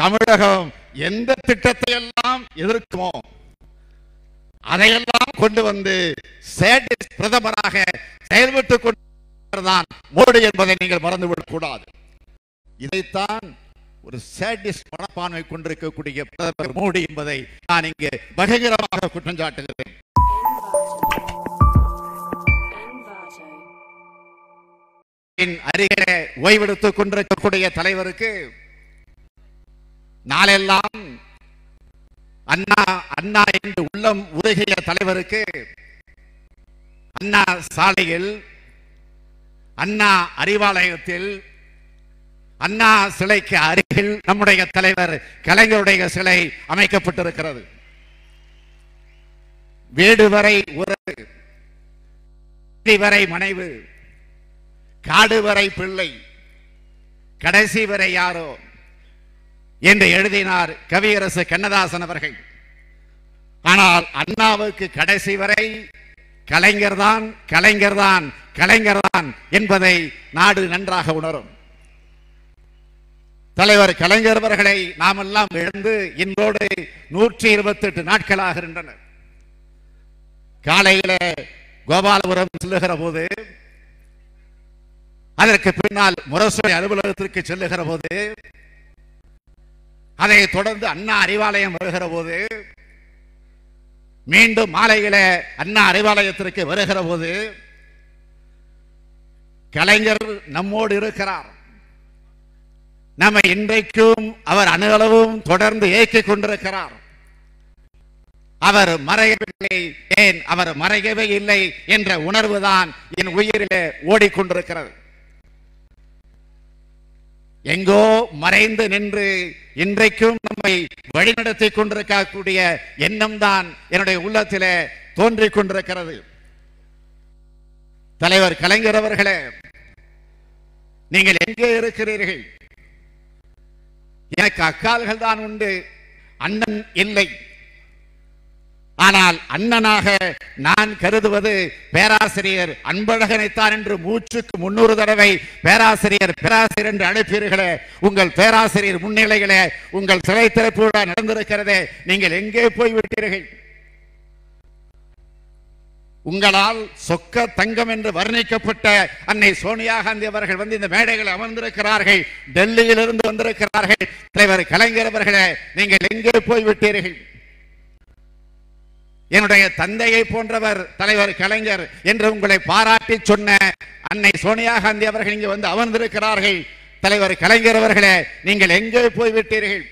தமிழகம் எந்த திட்டத்தை எல்லாம் எதிர்க்குமோ அதையெல்லாம் கொண்டு வந்து பிரதமராக செயல்பட்டுக் கொண்டுதான் மோடி என்பதை நீங்கள் மறந்துவிடக் கூடாது இதைத்தான் ஒரு சேடிஸ்ட் மனப்பான்மை கொண்டிருக்கக்கூடிய பிரதமர் மோடி என்பதை நான் இங்கே பகிரங்கமாக குற்றம் சாட்டுகிறேன். அருகே ஓய்வெடுத்துக் கொண்டிருக்கக்கூடிய தலைவருக்கு நாளெல்லாம் அண்ணா அண்ணா என்று உள்ளம் உருகிய தலைவருக்கு அண்ணா சாலையில் அண்ணா அறிவாலயத்தில் அண்ணா சிலைக்கு அருகில் நம்முடைய தலைவர் கலைஞருடைய சிலை அமைக்கப்பட்டிருக்கிறது. வீடு வரை உறவு வரை மனைவு காடு வரை பிள்ளை கடைசி வரை யாரோ என்று எழுதினார் கவியரசு கண்ணதாசன் அவர்கள். ஆனால் அண்ணாவுக்கு கடைசி வரை கலைஞர்தான் கலைஞர்தான் கலைஞர்தான் என்பதை நாடு நன்றாக உணரும். தலைவர் கலைஞர் அவர்களை நாமெல்லாம் எழுந்து இன்றோடு நூற்றி இருபத்தி எட்டு நாட்களாகின்றன காலையில கோபாலபுரம் செல்லுகிற போது அதற்கு பின்னால் முரசொலி அலுவலகத்திற்கு செல்லுகிற போது அதை தொடர்ந்து அண்ணா அறிவாலயம் வருகிற போது மீண்டும் மாலையில அண்ணா அறிவாலயத்திற்கு வருகிற போது கலைஞர் நம்மோடு இருக்கிறார். நம்ம இன்றைக்கும் அவர் அணுகளவும் தொடர்ந்து இயக்கிக் கொண்டிருக்கிறார். அவர் மறையவில்லை ஏன் அவர் மறையவே இல்லை என்ற உணர்வுதான் என் உயிரிலே ஓடிக்கொண்டிருக்கிறது. எங்கோ மறைந்து நின்று இன்றைக்கும் நம்மை வழிநடத்தி கொண்டிருக்கக்கூடிய எண்ணம் தான் என்னுடைய உள்ளத்திலே தோன்றிக் கொண்டிருக்கிறது. தலைவர் கலைஞர் அவர்களே நீங்கள் எங்கே இருக்கிறீர்கள்? எனக்கு அக்கால்கள் தான் உண்டு அண்ணன் இல்லை. ஆனால் அண்ணனாக நான் கருதுவது பேராசிரியர் அன்பழகனைத்தான் என்று மூச்சுக்கு முன்னூறு தடவை பேராசிரியர் பேராசிரியர் என்று அழைப்பீர்களே உங்கள் பேராசிரியர் முன்னிலைகளே உங்கள் சிலை திறப்பு விழா நடந்திருக்கிறதே. நீங்கள் எங்கே போய் விட்டீர்கள் உங்களால் சொக்க தங்கம் என்று வர்ணிக்கப்பட்ட அன்னை சோனியா காந்தி அவர்கள் வந்து இந்த மேடைகள் அமர்ந்திருக்கிறார்கள். டெல்லியிலிருந்து வந்திருக்கிறார்கள். தலைவர் கலைஞர் அவர்களே நீங்கள் எங்கே போய் விட்டீர்கள் என்னுடைய தந்தையை போன்றவர் தலைவர் கலைஞர் என்று உங்களை பாராட்டி சொன்ன அன்னை சோனியா காந்தி அவர்கள் இங்கு வந்து அமர்ந்திருக்கிறார்கள். தலைவர் கலைஞர் அவர்களே நீங்கள் எங்கே போய்விட்டீர்கள்?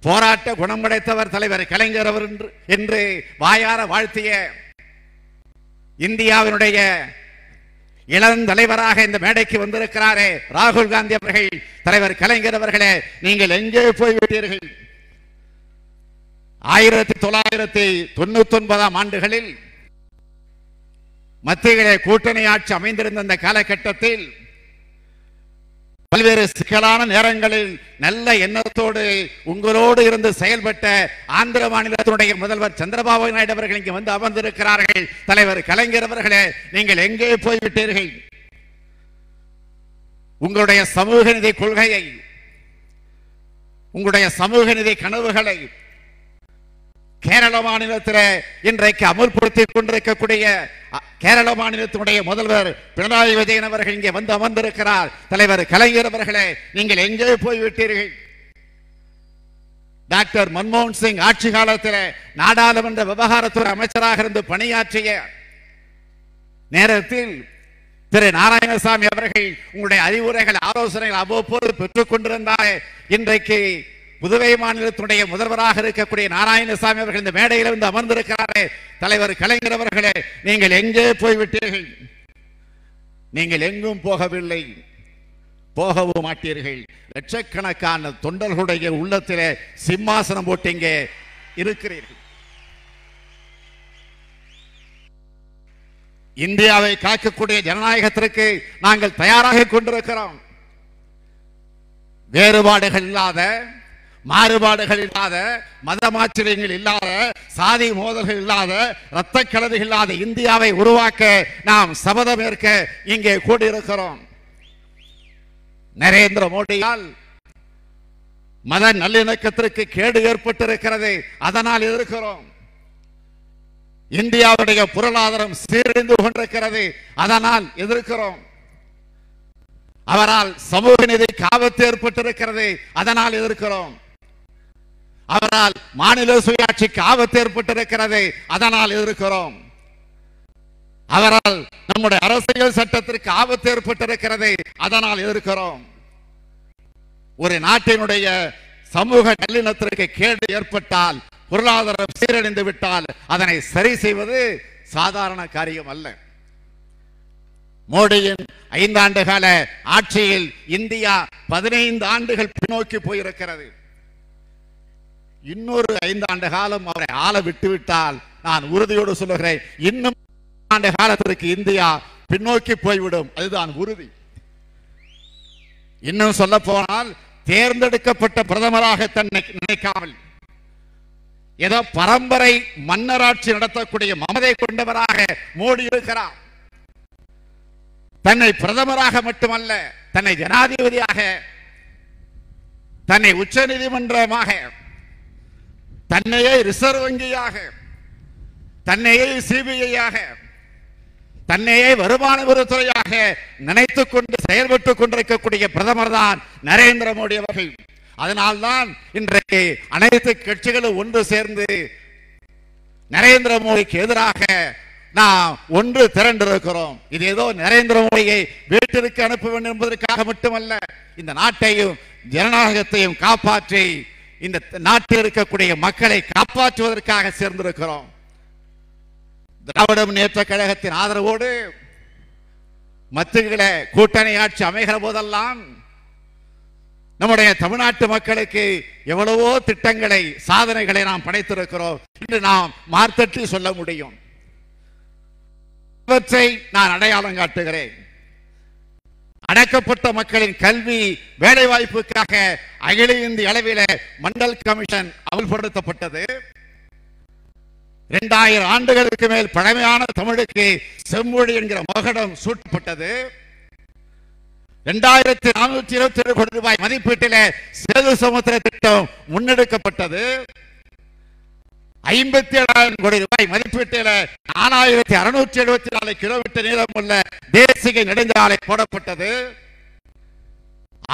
போராட்ட குணம் படைத்தவர் தலைவர் கலைஞர் அவர் என்று- என்று வாயார வாழ்த்திய இந்தியாவினுடைய இளந்தலைவராக இந்த மேடைக்கு வந்திருக்கிறாரே ராகுல் காந்தி அவர்கள். தலைவர் கலைஞர் அவர்களே நீங்கள் எங்கே போய்விட்டீர்கள்? ஆயிரத்தி தொள்ளாயிரத்தி தொண்ணூத்தி ஒன்பதாம் ஆண்டுகளில் மத்தியிலே கூட்டணி ஆட்சி அமைந்திருந்த அந்த காலகட்டத்தில் பல்வேறு சிக்கலான நேரங்களில் நல்ல எண்ணத்தோடு உங்களோடு இருந்து செயல்பட்ட ஆந்திர மாநிலத்தினுடைய முதல்வர் சந்திரபாபு நாயுடு அவர்கள் இங்கே வந்து அமர்ந்திருக்கிறார்கள். தலைவர் கலைஞர் அவர்களே நீங்கள் எங்கே போய்விட்டீர்கள்? உங்களுடைய சமூக நிதி கொள்கையை உங்களுடைய சமூக நிதி கனவுகளை கேரள மாநிலத்தில் இன்றைக்கு அமுல்படுத்திக் கொண்டிருக்கக்கூடிய கேரள மாநிலத்தினுடைய முதல்வர் பினராயி விஜயன் அவர்கள் இங்கே வந்து அமர்ந்திருக்கிறார். தலைவர் கலைஞர் அவர்களே நீங்கள் எங்கே போய்விட்டீர்கள்? டாக்டர் மன்மோகன் சிங் ஆட்சி காலத்தில் நாடாளுமன்ற விவகாரத்துறை அமைச்சராக இருந்து பணியாற்றிய நேரத்தில் திரு நாராயணசாமி அவர்கள் உங்களுடைய அறிவுரைகள் ஆலோசனைகள் அவ்வப்போது பெற்றுக் கொண்டிருந்தாய் இன்றைக்கு புதுவை மாநிலத்தினுடைய முதல்வராக இருக்கக்கூடிய நாராயணசாமி அவர்கள் இந்த மேடையில் வந்து அமர்ந்திருக்கிறாரே. தலைவர் கலைஞர் அவர்களே நீங்கள் எங்கே போய்விட்டீர்கள்? நீங்கள் எங்கும் போகவில்லை. போகவும் மாட்டீர்கள். லட்சக்கணக்கான தொண்டர்களுடைய உள்ளத்திலே சிம்மாசனம் போட்டு இங்கே இருக்கிறீர்கள். இந்தியாவை காக்கக்கூடிய ஜனநாயகத்திற்கு நாங்கள் தயாராக கொண்டிருக்கிறோம். வேறுபாடுகள் இல்லாத மாறுபாடுகள் இல்லாத மதமாச்சரியங்கள் இல்லாத சாதி மோதல்கள் இல்லாத இரத்த கலதுகள் இல்லாத இந்தியாவை உருவாக்க நாம் சபதம் ஏற்க இங்கே கூடியிருக்கிறோம். நரேந்திர மோடியால் மத நல்லிணக்கத்திற்கு கேடு ஏற்பட்டிருக்கிறது அதனால் எதிர்க்கிறோம். இந்தியாவுடைய பொருளாதாரம் சீரழிந்து கொண்டிருக்கிறது அதனால் எதிர்க்கிறோம். அவரால் சமூக நீதிக்கு ஆபத்து ஏற்பட்டிருக்கிறது அதனால் எதிர்க்கிறோம். அவரால் மாநில சுயாட்சிக்கு ஆபத்து ஏற்பட்டிருக்கிறது அதனால் எதிர்க்கிறோம். அவரால் நம்முடைய அரசியல் சட்டத்திற்கு ஆபத்து ஏற்பட்டிருக்கிறது அதனால் எதிர்க்கிறோம். ஒரு நாட்டினுடைய சமூக நல்லிணத்திற்கு கேடு ஏற்பட்டால் பொருளாதாரம் சீரழிந்து விட்டால் அதனை சரி செய்வது சாதாரண காரியம் அல்ல. மோடியின் ஐந்தாண்டு கால ஆட்சியில் இந்தியா பதினைந்து ஆண்டுகள் பின்னோக்கி போயிருக்கிறது. இன்னொரு ஐந்தாண்டு காலம் அவரை ஆள விட்டுவிட்டால் நான் உறுதியோடு சொல்லுகிறேன். இன்னும் ஆண்டு காலத்திற்கு இந்தியா பின்னோக்கி போய்விடும். அதுதான் உறுதி. இன்னும் சொல்ல போனால் தேர்ந்தெடுக்கப்பட்ட பிரதமராக தன்னை நினைக்காமல் ஏதோ பரம்பரை மன்னராட்சி நடத்தக்கூடிய மமதை கொண்டவராக மோடி இருக்கிறார். தன்னை பிரதமராக மட்டுமல்ல தன்னை ஜனாதிபதியாக தன்னை உச்ச நீதிமன்றமாக தன்னையே ரிசர்வ் வங்கியாக தன்னையே சிபிஐயாக தன்னையே வருமான வரித்துறையாக நினைத்துக் கொண்டு செயல்பட்டுக் கொண்டிருக்கக்கூடிய பிரதமர் தான் நரேந்திர மோடி அவர்கள். அதனால்தான் இன்றைக்கு அனைத்து கட்சிகளும் ஒன்று சேர்ந்து நரேந்திர மோடிக்கு எதிராக நாம் ஒன்று திரண்டிருக்கிறோம். இது ஏதோ நரேந்திர மோடியை வீட்டிற்கு அனுப்ப வேண்டும் என்பதற்காக மட்டுமல்ல இந்த நாட்டையும் ஜனநாயகத்தையும் காப்பாற்றி இந்த நாட்டில் இருக்கக்கூடிய மக்களை காப்பாற்றுவதற்காக சேர்ந்திருக்கிறோம். திராவிட முன்னேற்ற கழகத்தின் ஆதரவோடு மத்துகளை கூட்டணி ஆட்சி அமைகிற போதெல்லாம் நம்முடைய தமிழ்நாட்டு மக்களுக்கு எவ்வளவோ திட்டங்களை சாதனைகளை நாம் படைத்திருக்கிறோம் என்று நாம் மார்த்தட்டி சொல்ல முடியும். இவற்றை நான் அடையாளம் காட்டுகிறேன். அடக்கப்பட்ட மக்களின் கல்வி வேலை வாய்ப்புக்காக அகில இந்திய அளவில மண்டல் கமிஷன் அமல்படுத்தப்பட்டது. இரண்டாயிரம் ஆண்டுகளுக்கு மேல் பழமையான தமிழுக்கு செம்மொழி என்கிற மகடம் சூட்டப்பட்டது. இரண்டாயிரத்தி நானூற்றி இருபத்தி ஏழு கோடி ரூபாய் மதிப்பீட்டில சேது சமுத்திர திட்டம் முன்னெடுக்கப்பட்டது. ஐம்பத்தி ஏழாயிரம் கோடி ரூபாய் மதிப்பீட்டில் நாலாயிரத்தி அறுநூற்றி எழுபத்தி நாலு கிலோமீட்டர் நீளம் உள்ள தேசிய நெடுஞ்சாலை போடப்பட்டது.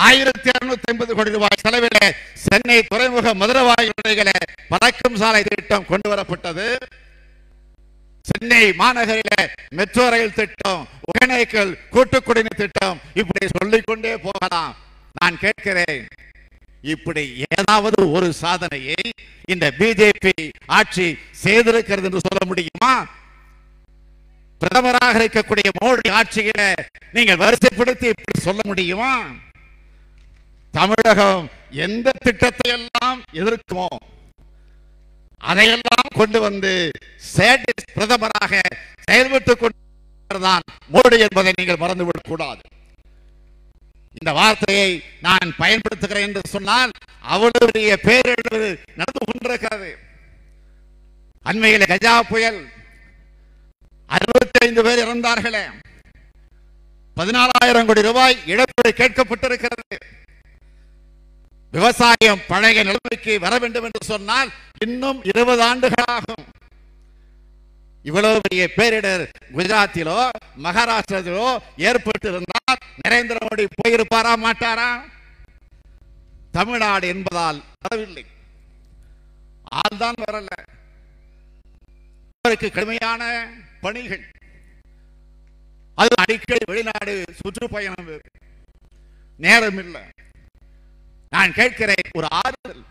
ஆயிரத்தி அறுநூத்தி ஐம்பது கோடி ரூபாய் செலவில சென்னை துறைமுக மதுரவாயு நிலைகள பறக்கும் சாலை திட்டம் கொண்டு வரப்பட்டது. சென்னை மாநகரில மெட்ரோ ரயில் திட்டம் ஒகேனக்கல் கூட்டு குடிநீர் திட்டம் இப்படி சொல்லிக்கொண்டே போகலாம். நான் கேட்கிறேன் இப்படி ஏதாவது ஒரு சாதனையை இந்த பிஜேபி ஆட்சி செய்திருக்கிறது என்று சொல்ல முடியுமா? பிரதமராக இருக்கக்கூடிய மோடி ஆட்சியில நீங்கள் வரிசைப்படுத்தி இப்படி சொல்ல முடியுமா? தமிழகம் எந்த திட்டத்தை எல்லாம் எதிர்க்குமோ அதையெல்லாம் கொண்டு வந்து பிரதமராக செயல்பட்டுக் கொண்டு மோடி என்பதை நீங்கள் மறந்துவிடக் கூடாது. இந்த வார்த்தையை நான் பயன்படுத்துகிறேன் என்று சொன்னால் அவ்வளவு பெரிய பேரிழவு நடந்து கொண்டிருக்கிறது. அண்மையில் கஜா புயல் அறுபத்தி ஐந்து பேர் இறந்தார்களே. பதினாலாயிரம் கோடி ரூபாய் இழப்பீடு கேட்கப்பட்டிருக்கிறது. விவசாயம் பழைய நிலைமைக்கு வர வேண்டும் என்று சொன்னால் இன்னும் இருபது ஆண்டுகளாகும். இவ்வளவு பெரிய பேரிடர் குஜராத்திலோ மகாராஷ்டிரத்திலோ ஏற்பட்டு நரேந்திர மோடி போயிருப்பாரா மாட்டாரா? தமிழ்நாடு என்பதால் வரவில்லை ஆள்தான் வரல. அவருக்கு கடுமையான பணிகள். அது அடிக்கடி வெளிநாடு சுற்றுப்பயணம் நேரம் இல்லை நான் கேட்கிறேன் ஒரு ஆறுதல்.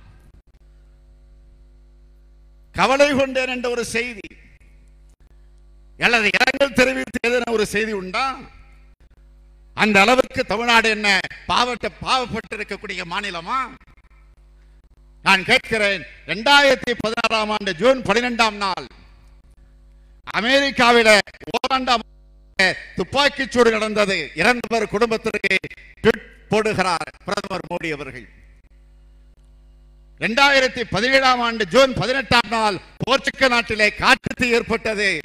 கவலை கொண்டேன் என்ற ஒரு செய்தி. அல்லது இரங்கல் தெரிவித்து எதுன ஒரு செய்தி உண்டா? அந்த அளவுக்கு தமிழ்நாடு என்ன பாவட்ட பாவப்பட்டு இருக்கக்கூடிய மாநிலமா? நான் கேட்கிறேன் இரண்டாயிரத்தி பதினாறாம் ஆண்டு ஜூன் பனிரெண்டாம் நாள் அமெரிக்காவில ஓராண்டாம் துப்பாக்கிச் சூடு நடந்தது. இறந்தவர் குடும்பத்திற்கு ட்விட் போடுகிறார் பிரதமர் மோடி அவர்கள். இரண்டாயிரத்தி பதினேழாம் ஆண்டு ஜூன் பதினெட்டாம் நாள் போர்ச்சுக்கல் நாட்டிலே காட்டுத்தீ ஏற்பட்டது.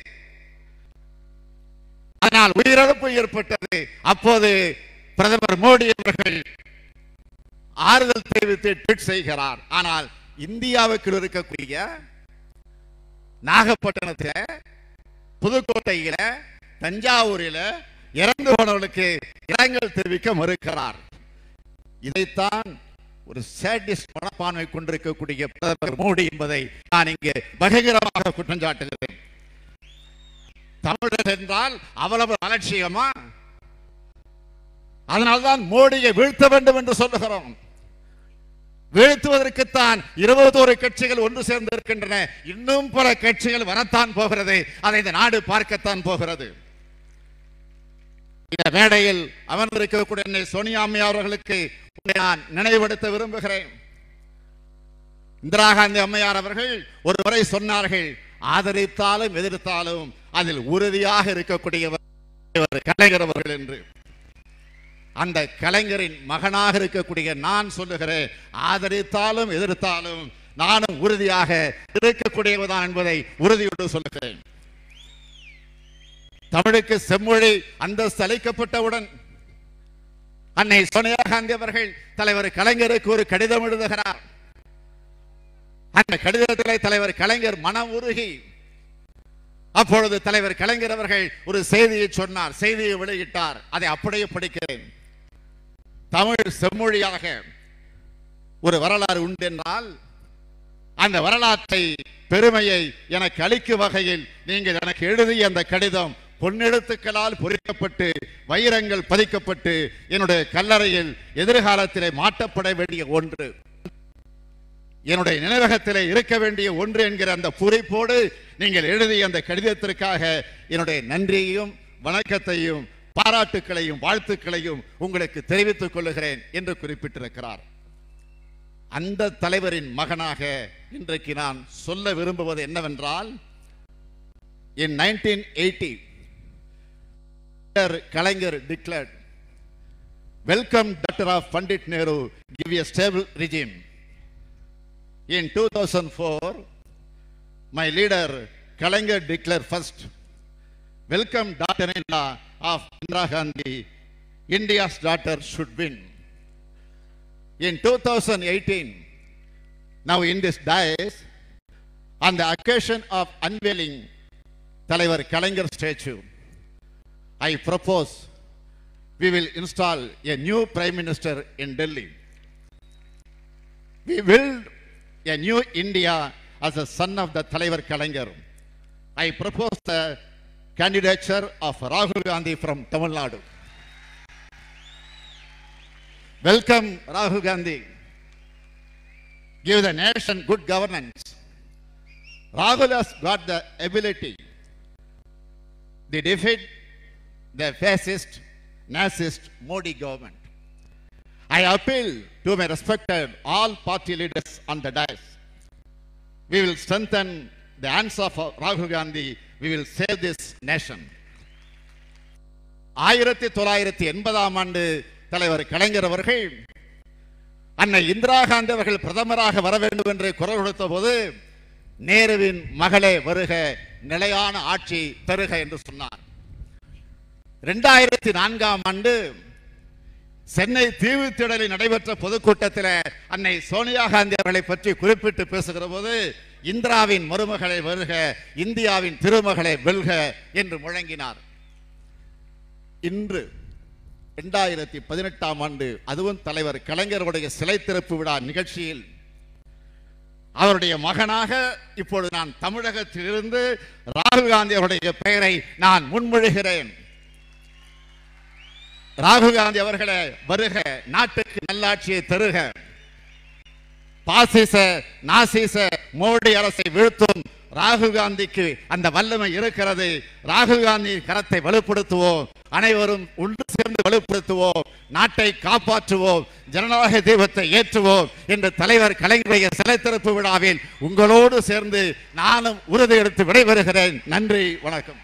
அதனால் உயிரிழப்பு ஏற்பட்டது. அப்போது பிரதமர் மோடி அவர்கள் ஆறுதல் தெரிவித்து ட்வீட் செய்கிறார். ஆனால் இந்தியாவுக்குள் இருக்கக்கூடிய நாகப்பட்டினத்தில் புதுக்கோட்டையில தஞ்சாவூரில் இறந்து போனவர்களுக்கு இரங்கல் தெரிவிக்க மறுக்கிறார். இதைத்தான் ஒரு சேடிஸ்ட் மனப்பான்மை கொண்டிருக்கக்கூடிய பிரதமர் மோடி என்பதை நான் இங்கு பகிரமாக குற்றம் சாட்டுகிறேன். தமிழர் என்றால் அவ்வளவு அலட்சியமா? அதனால்தான் மோடியை வீழ்த்த வேண்டும் என்று சொல்லுகிறோம். வீழ்த்துவதற்குத்தான் இருபத்தோரு கட்சிகள் ஒன்று சேர்ந்து இருக்கின்றன. இன்னும் பல கட்சிகள் வரத்தான் போகிறது. அதை இந்த நாடு பார்க்கத்தான் போகிறது. இந்த மேடையில் அமர்ந்திருக்கக்கூடிய அன்னை சோனியா அம்மை அவர்களுக்கு நான் நினைவுபடுத்த விரும்புகிறேன். இந்திரா காந்தி அம்மையார் அவர்கள் ஒரு முறை சொன்னார்கள் ஆதரித்தாலும் எதிர்த்தாலும் அதில் உறுதியாக இருக்கக்கூடியவர் கலைஞர் அவர்கள் என்று. அந்த கலைஞரின் மகனாக இருக்கக்கூடிய நான் சொல்லுகிறேன். ஆதரித்தாலும் எதிர்த்தாலும் நானும் உறுதியாக இருக்கக்கூடியவதான் என்பதை உறுதியோடு சொல்லுகிறேன். தமிழுக்கு செம்மொழி அந்தஸ்து அளிக்கப்பட்டவுடன் அன்னை சோனியா காந்தி அவர்கள் தலைவர் கலைஞருக்கு ஒரு கடிதம் எழுதுகிறார். அந்த கடிதத்திலே தலைவர் கலைஞர் மனம் உருகி அப்பொழுது தலைவர் கலைஞர் அவர்கள் ஒரு செய்தியை சொன்னார் செய்தியை வெளியிட்டார். அதை அப்படியே படிக்கிறேன். தமிழ் செம்மொழியாக ஒரு வரலாறு உண்டு என்றால் அந்த வரலாற்றை பெருமையை எனக்கு அளிக்கும் வகையில் நீங்கள் எனக்கு எழுதிய அந்த கடிதம் பொன்னெழுத்துக்களால் பொறிக்கப்பட்டு வைரங்கள் பதிக்கப்பட்டு என்னுடைய கல்லறையில் எதிர்காலத்திலே மாட்டப்பட வேண்டிய ஒன்று. என்னுடைய நினைவகத்திலே இருக்க வேண்டிய ஒன்று என்கிற அந்த குறிப்போடு நீங்கள் எழுதிய அந்த கடிதத்திற்காக என்னுடைய நன்றியையும் வணக்கத்தையும் பாராட்டுக்களையும் வாழ்த்துக்களையும் உங்களுக்கு தெரிவித்துக் கொள்ளுகிறேன் என்று குறிப்பிட்டிருக்கிறார். அந்த தலைவரின் மகனாக இன்றைக்கு நான் சொல்ல விரும்புவது என்னவென்றால் in nineteen eighty Kalaignar declared welcome doctor of Pandit Nehru give a stable regime In 2004, my leader Kalanger declared first, welcome daughter-in-law of Indira Gandhi, India's daughter should win. In 2018, now in this dais, on the occasion of unveiling Talaivar Kalanger statue, I propose we will install a new Prime Minister in Delhi. We will a new India as a son of the Talaivar Kalaignar. I propose the candidature of Rahul Gandhi from Tamil Nadu. Welcome Rahul Gandhi. Give the nation good governance. Rahul has got the ability they defeat the fascist, Nazist Modi government. I appeal to my respected all party leaders on the dais. We will strengthen the answer for Rahul Gandhi. We will save this nation. ஆயிரத்தி தொள்ளாயிரத்தி எண்பதாம் ஆண்டு தலைவர் கலைஞர் அவர்கள் அன்னை இந்திரா காந்தி அவர்கள் பிரதமராக வர வேண்டும் என்று குரல் கொடுத்த போது நேருவின் மகளே வருக நிலையான ஆட்சி தருக என்று சொன்னார் இரண்டாயிரத்தி நான்காம் ஆண்டு சென்னை தீவுத்திடலில் நடைபெற்ற பொதுக்கூட்டத்தில் அன்னை சோனியா காந்தி அவர்களை பற்றி குறிப்பிட்டு பேசுகிற போது இந்திராவின் மருமகளை வருக இந்தியாவின் திருமகளை வெல்க என்று முழங்கினார். இன்று இரண்டாயிரத்தி பதினெட்டாம் ஆண்டு அதுவும் தலைவர் கலைஞருடைய சிலை திறப்பு விழா நிகழ்ச்சியில் அவருடைய மகனாக இப்பொழுது நான் தமிழகத்திலிருந்து ராகுல் காந்தி அவருடைய பெயரை நான் முன்மொழிகிறேன். ராகுல் காந்தி அவர்களே வருக நாட்டுக்கு நல்லாட்சியை தருக. பாசிச நாசிச மோடி அரசை வீழ்த்தும் ராகுல் காந்திக்கு அந்த வல்லமை இருக்கிறது. ராகுல் காந்தி கரத்தை வலுப்படுத்துவோம் அனைவரும் ஒன்று சேர்ந்து வலுப்படுத்துவோம் நாட்டை காப்பாற்றுவோம் ஜனநாயக தீபத்தை ஏற்றுவோம் என்று தலைவர் கலைஞருடைய சிலை திறப்பு விழாவில் உங்களோடு சேர்ந்து நானும் உறுதி எடுத்து விடைபெறுகிறேன். நன்றி வணக்கம்.